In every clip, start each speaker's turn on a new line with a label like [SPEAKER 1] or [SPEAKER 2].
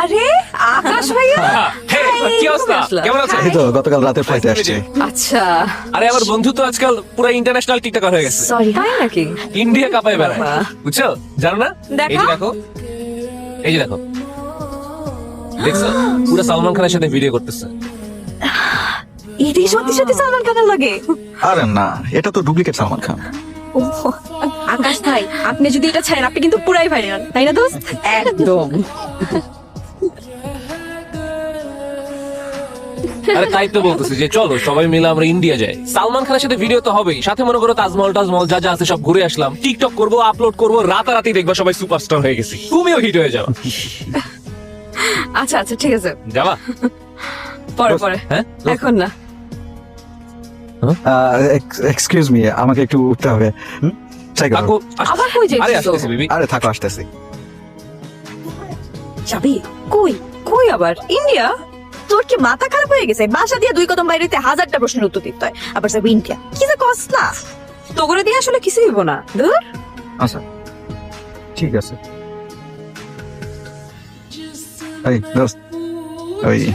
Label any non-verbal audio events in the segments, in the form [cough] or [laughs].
[SPEAKER 1] আরে আকাশ ভাইয়া?
[SPEAKER 2] হে, কি অবস্থা? কেমন আছেন?
[SPEAKER 3] এই তো গতকাল রাতে ফ্লাইটে আসছে।
[SPEAKER 1] আচ্ছা।
[SPEAKER 2] আরে আমার বন্ধু তো আজকাল পুরো ইন্টারন্যাশনাল টিকটকার হয়ে গেছে।
[SPEAKER 1] সরি তাই নাকি?
[SPEAKER 2] ইন্ডিয়া কাপায় বেড়ায়।
[SPEAKER 1] বাবা।
[SPEAKER 2] বুঝছ? জানো না? এই যে দেখো। এই যে দেখো। দেখছ? পুরো সালমান খানের সাথে ভিডিও করতেছে।
[SPEAKER 1] এটি সত্যি সত্যি সালমান খানের লাগে?
[SPEAKER 3] আরে না এটা তো ডুপ্লিকেট সালমান খান।
[SPEAKER 1] ও, আকাশ ভাই আপনি যদি এটা ছাড়েন আপনি কিন্তু পুরাই ভাইরাল তাই না দোস্ত? একদম।
[SPEAKER 2] আরে তাই তো বলতেছি যে চলো সবাই মিলে আমরা ইন্ডিয়া যাই। সালমান খানের সাথে ভিডিও তো হবেই। সাথে মনে করো তাজমহল টাজমহল যা যা আছে সব ঘুরে আসলাম। টিকটক করব আপলোড করব রাতারাতি দেখবা সবাই সুপারস্টার হয়ে গেছি। তুমিও হিট হয়ে যাও।
[SPEAKER 1] আচ্ছা আচ্ছা ঠিক আছে।
[SPEAKER 2] যাবা?
[SPEAKER 1] পরে পরে।
[SPEAKER 2] হ্যাঁ
[SPEAKER 1] এখন না।
[SPEAKER 3] এক্সকিউজ মি আমাকে একটু উঠতে হবে।
[SPEAKER 1] আবার কই যাইছিস
[SPEAKER 3] আরে থাকো আসতেছি।
[SPEAKER 1] যাবি কই? কই আবার? ইন্ডিয়া? তোর কি মাথা খারাপ হয়ে গেছে? বাসা দিয়ে দুই কদম বাইরেতে হাজারটা প্রশ্নের উত্তর দিতে হয়। আবার যাবি ইন্ডিয়া। কি যে কস না? তো করে দিয়ে আসলে কিছু হইব না। ধুর।
[SPEAKER 3] আচ্ছা। ঠিক আছে। এই দোস্ত। ওই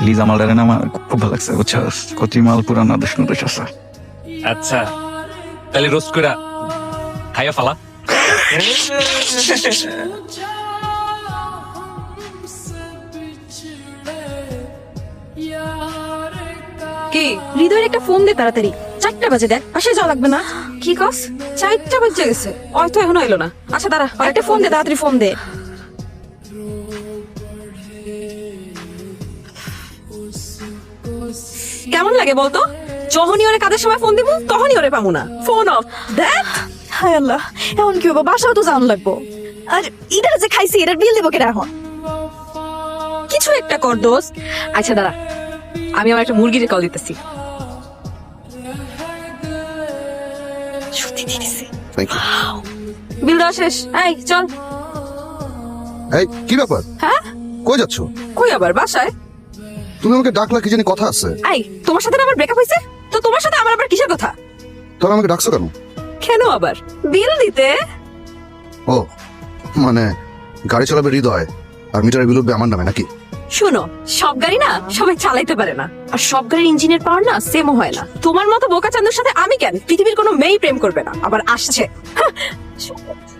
[SPEAKER 3] লিজা মালটারে না আমার খুব ভালো লাগছে বুঝছ? কচি মাল পুরানো দুষ্ণু দুষ আছে।
[SPEAKER 2] আচ্ছা। তাহলে রোস্ট করে খাইয়া ফালা। [laughs]
[SPEAKER 1] কি? হৃদয়ের একটা ফোন দে তাড়াতাড়ি। চারটা বাজে দেখ পাশে যাওয়া লাগবে না। কি কস? চারটা বাজে গেছে। হয়তো এখনও এলো না। আচ্ছা দাঁড়া একটা ফোন দে তাড়াতাড়ি ফোন দে। কেমন লাগে বলতো? যখনই ওরে কাদের সময় ফোন দিব তখনই ওরে পাবো না। Phone off. দেখ। হায় আল্লাহ এখন কি হব? বাসাও তো যাওয়ান লাগবো। আর এটার যে খাইছি এটার বিল দেবো কেটা এখন? কিছু একটা কর দোস্ত। আচ্ছা দাঁড়া। আমি আমার একটা মুরগির কল দিতেছি। সত্যি বিল দেওয়া শেষ। এই চল।
[SPEAKER 4] এই কি ব্যাপার?
[SPEAKER 1] হ্যাঁ?
[SPEAKER 4] কই যাচ্ছ?
[SPEAKER 1] কই আবার? বাসায়?
[SPEAKER 4] তুমি আমাকে ডাকলা কি জানি কথা আছে।
[SPEAKER 1] এই তোমার সাথে আমার ব্রেকআপ হয়েছে? তো তোমার সাথে আমার আবার কিসের কথা?
[SPEAKER 4] তবে আমাকে ডাকছো কেন?
[SPEAKER 1] কেন আবার? বিল দিতে?
[SPEAKER 4] ও মানে গাড়ি চালাবে হৃদয় আর মিটারের বিল উঠবে আমার নামে নাকি?
[SPEAKER 1] শোনো, সব গাড়ি না সবাই চালাইতে পারে না। আর সব গাড়ির ইঞ্জিনের পাওয়ার না সেমও হয় না। তোমার মতো বোকা চান্দুর সাথে আমি কেন? পৃথিবীর কোনো মেয়েই প্রেম করবে না। আবার আসছে। [laughs]